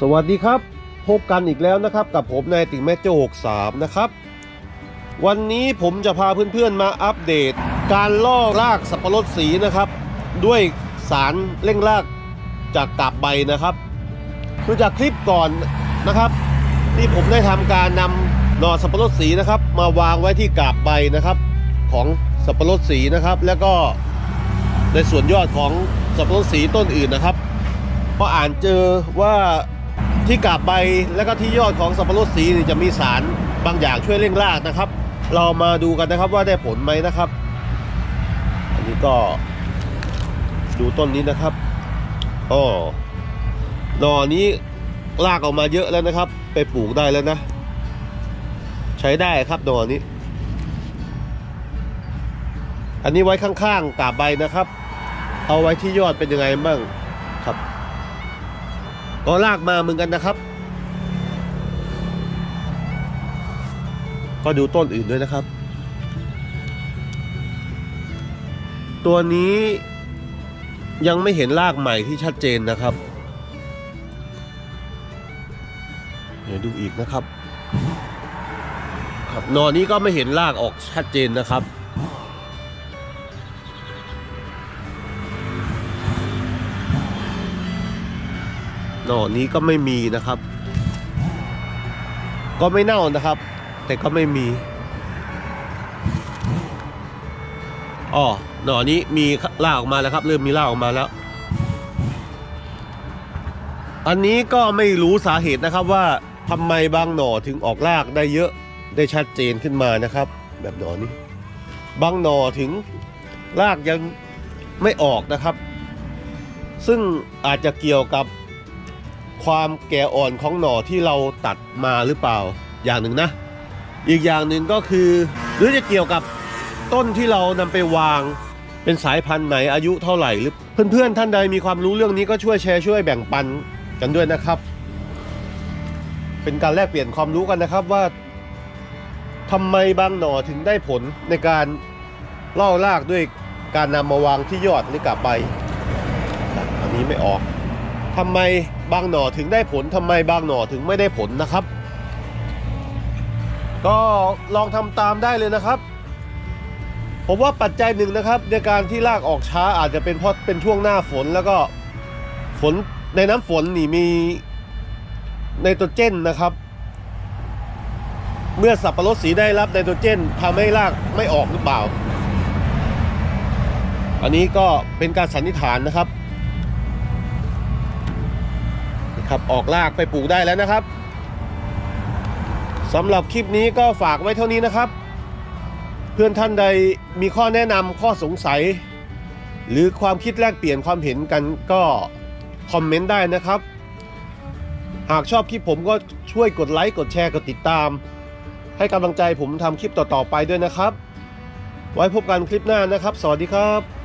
สวัสดีครับ พบกันอีกแล้วนะครับ กับผมนายติ่งแม่โจ้63 นะครับ วันนี้ผมจะพาเพื่อนๆมาอัปเดต การล่อรากสับปะรดสีนะครับ ด้วยสารเร่งรากจากกาบใบนะครับ คือจากคลิปก่อนนะครับ ที่ผมได้ทำการนำหน่อสับปะรดสีนะครับ มาวางไว้ที่กาบใบนะครับของสับปะรดสีนะครับ แล้วก็ในส่วนยอดของสับปะรดสีต้นอื่นนะครับ ก็อ่านเจอว่า ที่กาบใบและก็ที่ยอดของสับปะรดสีจะมีสารบางอย่างช่วยเร่งรากนะครับ เรามาดูกันนะครับว่าได้ผลไหมนะครับ อันนี้ก็ดูต้นนี้นะครับอ๋อหน่อนี้รากออกมาเยอะแล้วนะครับ ไปปลูกได้แล้วนะ ใช้ได้ครับหน่อนี้ อันนี้ไว้ข้างๆกาบใบนะครับ เอาไว้ที่ยอดเป็นยังไงบ้างครับ ก็ลากมาเหมือนกันนะครับ ก็ดูต้นอื่นด้วยนะครับ ตัวนี้ยังไม่เห็นรากใหม่ที่ชัดเจนนะครับ เดี๋ยวดูอีกนะครับ ครับนอนนี้ก็ไม่เห็นรากออกชัดเจนนะครับ หน่อนี้ก็ไม่มีนะครับ ก็ไม่เน่านะครับ แต่ก็ไม่มีอ๋อหน่อนี้มีราออกมาแล้วครับ เริ่มมีราออกมาแล้ว อันนี้ก็ไม่รู้สาเหตุนะครับว่าทำไมบางหน่อถึงออกรากได้เยอะได้ชัดเจนขึ้นมานะครับ แบบหน่อนี้ บางหน่อถึงรากยังไม่ออกนะครับ ซึ่งอาจจะเกี่ยวกับ ความแก่อ่อนของหน่อที่เราตัดมาหรือเปล่าอย่างหนึ่งนะ อีกอย่างหนึ่งก็คือ หรือจะเกี่ยวกับต้นที่เรานำไปวาง เป็นสายพันธุ์ไหนอายุเท่าไหร่หรือเพื่อนๆท่านใดมีความรู้เรื่องนี้ก็ช่วยแชร์ช่วยแบ่งปันกันด้วยนะครับ เป็นการแลกเปลี่ยนความรู้กันนะครับว่าทำไมบางหน่อถึงได้ผลในการล่อรากด้วยการนำมาวางที่ยอดหรือกับใบอันนี้ไม่ออก ทำไมบางหน่อถึงได้ผลทำไมบางหน่อถึงไม่ได้ผลนะครับ ก็ลองทำตามได้เลยนะครับ ผมว่าปัจจัยหนึ่งนะครับ ในการที่รากออกช้าอาจจะเป็นเพราะเป็นช่วงหน้าฝนแล้วก็ฝนในน้ำฝนนี่มีไนโตรเจนนะครับ เมื่อสับปะรดสีได้รับไนโตรเจนทำให้รากไม่ออกหรือเปล่า อันนี้ก็เป็นการสันนิษฐานนะครับ ครับออกลากไปปลูกได้แล้วนะครับสำหรับคลิปนี้ก็ฝากไว้เท่านี้นะครับ เพื่อนท่านใดมีข้อแนะนำข้อสงสัย หรือความคิดแลกเปลี่ยนความเห็นกันก็คอมเมนต์ได้นะครับ หากชอบคลิปผมก็ช่วยกดไลค์กดแชร์กดติดตาม ให้กำลังใจผมทำคลิปต่อๆไปด้วยนะครับ ไว้พบกันคลิปหน้านะครับ สวัสดีครับ